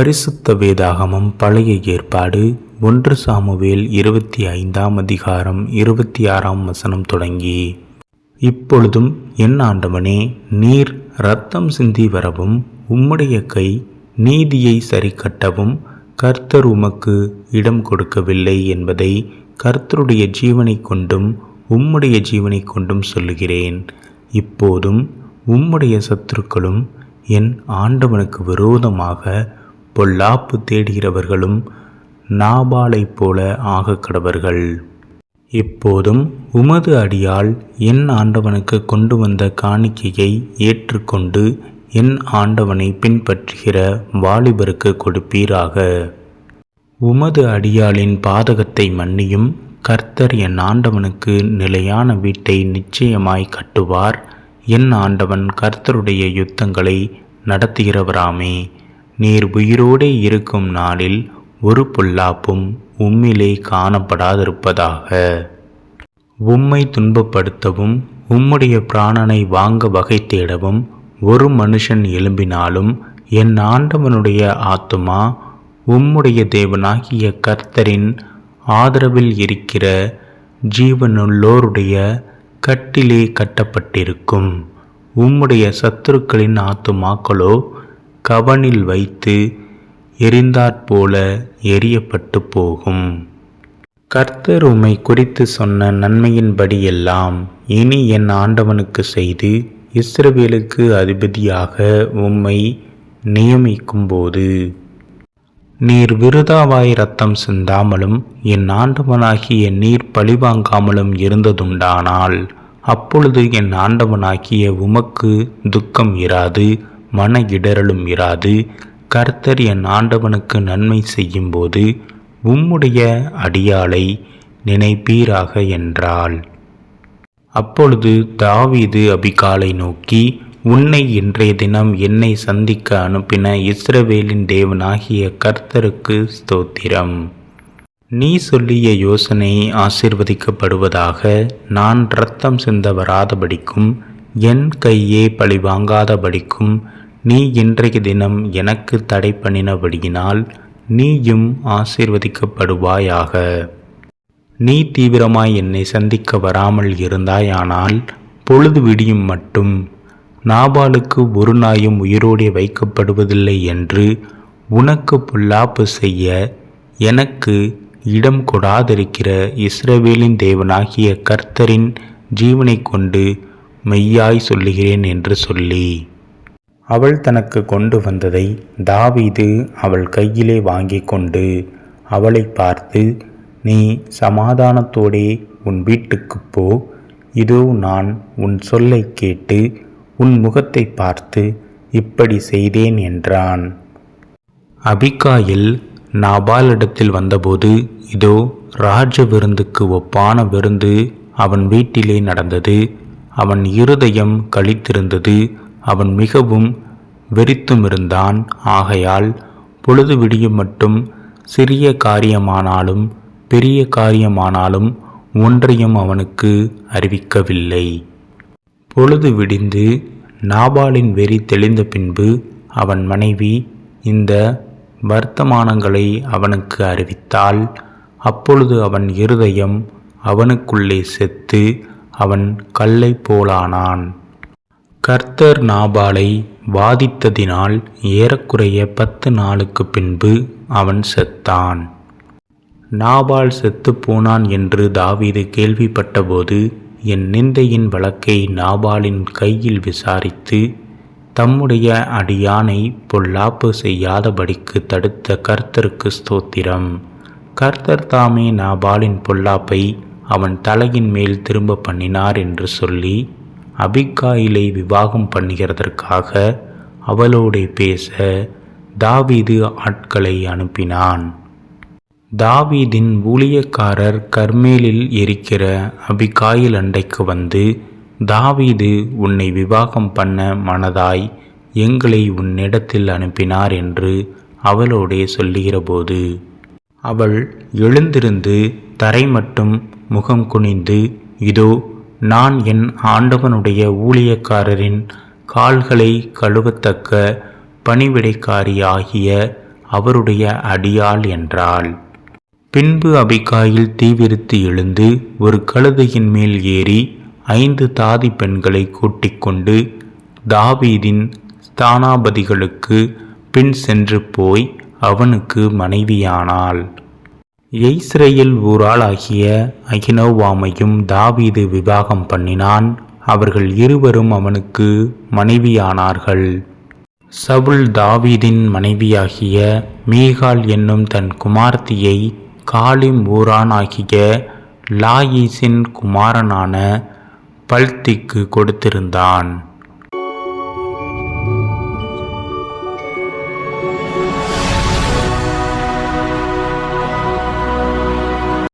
பரிசுத்த வேதாகமம் பழைய ஏற்பாடு ஒன்று சாமுவேல் இருபத்தி ஐந்தாம் அதிகாரம் இருபத்தி ஆறாம் வசனம் தொடங்கி. இப்பொழுதும் என் ஆண்டவனே நீர் இரத்தம் சிந்தி வரவும் உம்முடைய கை நீதியை சரிக்கட்டவும் கர்த்தர் உமக்கு இடம் கொடுக்கவில்லை என்பதை கர்த்தருடைய ஜீவனை கொண்டும் உம்முடைய ஜீவனை கொண்டும் சொல்லுகிறேன். இப்போதும் உம்முடைய சத்துருக்களும் என் ஆண்டவனுக்கு விரோதமாக பொல்லாப்பு தேடுகிறவர்களும் நாபாலைப் போல ஆக கடவர்கள். இப்போதும் உமது அடியால் என் ஆண்டவனுக்கு கொண்டு வந்த காணிக்கையை ஏற்றுக்கொண்டு என் ஆண்டவனை பின்பற்றுகிற வாலிபருக்கு கொடுப்பீராக. உமது அடியாளின் பாதகத்தை மன்னியும் கர்த்தர் என் ஆண்டவனுக்கு நிலையான வீட்டை நிச்சயமாய் கட்டுவார். என் ஆண்டவன் கர்த்தருடைய யுத்தங்களை நடத்துகிறவராமே. நீர் உயிரோடே இருக்கும் நாளில் ஒரு பொல்லாப்பும் உம்மிலே காணப்படாதிருப்பதாக. உம்மை துன்பப்படுத்தவும் உம்முடைய பிராணனை வாங்க வகை தேடவும் ஒரு மனுஷன் எழும்பினாலும் என் ஆண்டவனுடைய ஆத்துமா உம்முடைய தேவனாகிய கர்த்தரின் ஆதரவில் இருக்கிற ஜீவனுள்ளோருடைய கட்டிலே கட்டப்பட்டிருக்கும். உம்முடைய சத்துருக்களின் ஆத்துமாக்களோ கவனில் வைத்து எரிந்தாற்போல எரியப்பட்டு போகும். கர்த்தர் உம்மை குறித்து சொன்ன நன்மையின்படியெல்லாம் இனி என் ஆண்டவனுக்கு செய்து இஸ்ரவேலுக்கு அதிபதியாக உம்மை நியமிக்கும்போது. நீர் விருதாவாய் ரத்தம் சிந்தாமலும் என் ஆண்டவனாகிய நீர் பழிவாங்காமலும் இருந்ததுண்டானால் அப்பொழுது என் ஆண்டவனாகிய உமக்கு துக்கம் இராது. மன இடரலும் இராது. கர்த்தர் என் ஆண்டவனுக்கு நன்மை செய்யும்போது உம்முடைய அடியாளை நினைப்பீராக என்றாள். அப்பொழுது தாவீது அபிகாலை நோக்கி உன்னை இன்றைய தினம் என்னை சந்திக்க அனுப்பின இஸ்ரவேலின் தேவனாகிய கர்த்தருக்கு ஸ்தோத்திரம். நீ சொல்லிய யோசனை ஆசிர்வதிக்கப்படுவதாக நான் இரத்தம் சிந்த வராதபடிக்கும் என் கையே பழி வாங்காதபடிக்கும் நீ இன்றைய தினம் எனக்கு தடை பண்ணினபடியினால் நீயும் ஆசீர்வதிக்கப்படுவாயாக. நீ தீவிரமாய் என்னை சந்திக்க வராமல் இருந்தாயானால் பொழுது விடியும் மட்டும். நாபாலுக்கு ஒரு நாயும் உயிரோடே வைக்கப்படுவதில்லை என்று உனக்கு பொல்லாப்பு செய்ய எனக்கு இடம் கொடாதிருக்கிற இஸ்ரவேலின் தேவனாகிய கர்த்தரின் ஜீவனை கொண்டு மெய்யாய் சொல்லுகிறேன் என்று சொல்லி. அவள் தனக்கு கொண்டு வந்ததை தாவீது அவள் கையிலே வாங்கி கொண்டு அவளை பார்த்து நீ சமாதானத்தோடே உன் வீட்டுக்கு போ. இதோ நான் உன் சொல்லை கேட்டு உன் முகத்தை பார்த்து இப்படி செய்தேன் என்றான். அபிகாயில் நாபாலிடத்தில் வந்தபோது இதோ ராஜ விருந்துக்கு ஒப்பான விருந்து அவன் வீட்டிலே நடந்தது. அவன் இருதயம் கழித்திருந்தது அவன் மிகவும் வெறித்துமிருந்தான். ஆகையால் பொழுது விடியும் மட்டும் சிறிய காரியமானாலும் பெரிய காரியமானாலும் ஒன்றையும் அவனுக்கு அறிவிக்கவில்லை. பொழுது விடிந்து நாபாலின் வெறி தெளிந்த பின்பு அவன் மனைவி இந்த வர்த்தமானங்களை அவனுக்கு அறிவித்தால் அப்பொழுது அவன் இருதயம் அவனுக்குள்ளே செத்து அவன் கல்லை போலானான். கர்த்தர் நாபாலை வாதித்ததினால் ஏறக்குறைய பத்து நாளுக்கு பின்பு அவன் செத்தான். நாபால் செத்து போனான் என்று தாவீது கேள்விப்பட்டபோது என் நிந்தையின் வழக்கை நாபாலின் கையில் விசாரித்து தம்முடைய அடியானை பொல்லாப்பு செய்யாதபடிக்கு தடுத்த கர்த்தருக்கு ஸ்தோத்திரம். கர்த்தர் தாமே நாபாலின் பொல்லாப்பை அவன் தலையின் மேல் திரும்ப பண்ணினார் என்று சொல்லி அபிகாயிலை விவாகம் பண்ணுகிறதற்காக அவளோடு பேச தாவீது ஆட்களை அனுப்பினான். தாவீதின் ஊழியக்காரர் கர்மேலில் இருக்கிற அபிகாயில் அண்டைக்கு வந்து தாவீது உன்னை விவாகம் பண்ண மனதாய் எங்களை உன்னிடத்தில் அனுப்பினார் என்று அவளோடே சொல்லுகிறபோது அவள் எழுந்திருந்து தரை மட்டும் முகம் குனிந்து இதோ நான் என் ஆண்டவனுடைய ஊழியக்காரரின் கால்களை கழுவத்தக்க பணிவிடைக்காரியாகிய அவருடைய அடியாள் என்றாள். பின்பு அபிகாயில் தீவிரித்து எழுந்து ஒரு கழுதையின் மேல் ஏறி ஐந்து தாதி பெண்களை கூட்டிக்கொண்டு தாவீதின் ஸ்தானாபதிகளுக்கு பின் சென்று போய் அவனுக்கு மனைவியானாள். எய்ஸ்ரேயில் ஊராளாகிய அகினோவாமையும் தாவீது விவாகம் பண்ணினான். அவர்கள் இருவரும் அவனுக்கு மனைவியானார்கள். சவுல் தாவீதின் மனைவியாகிய மீகால் என்னும் தன் குமார்த்தியை காலிம் ஊரானாகிய ஆகிய லாயீசின் குமாரனான பல்திக்கு கொடுத்திருந்தான்.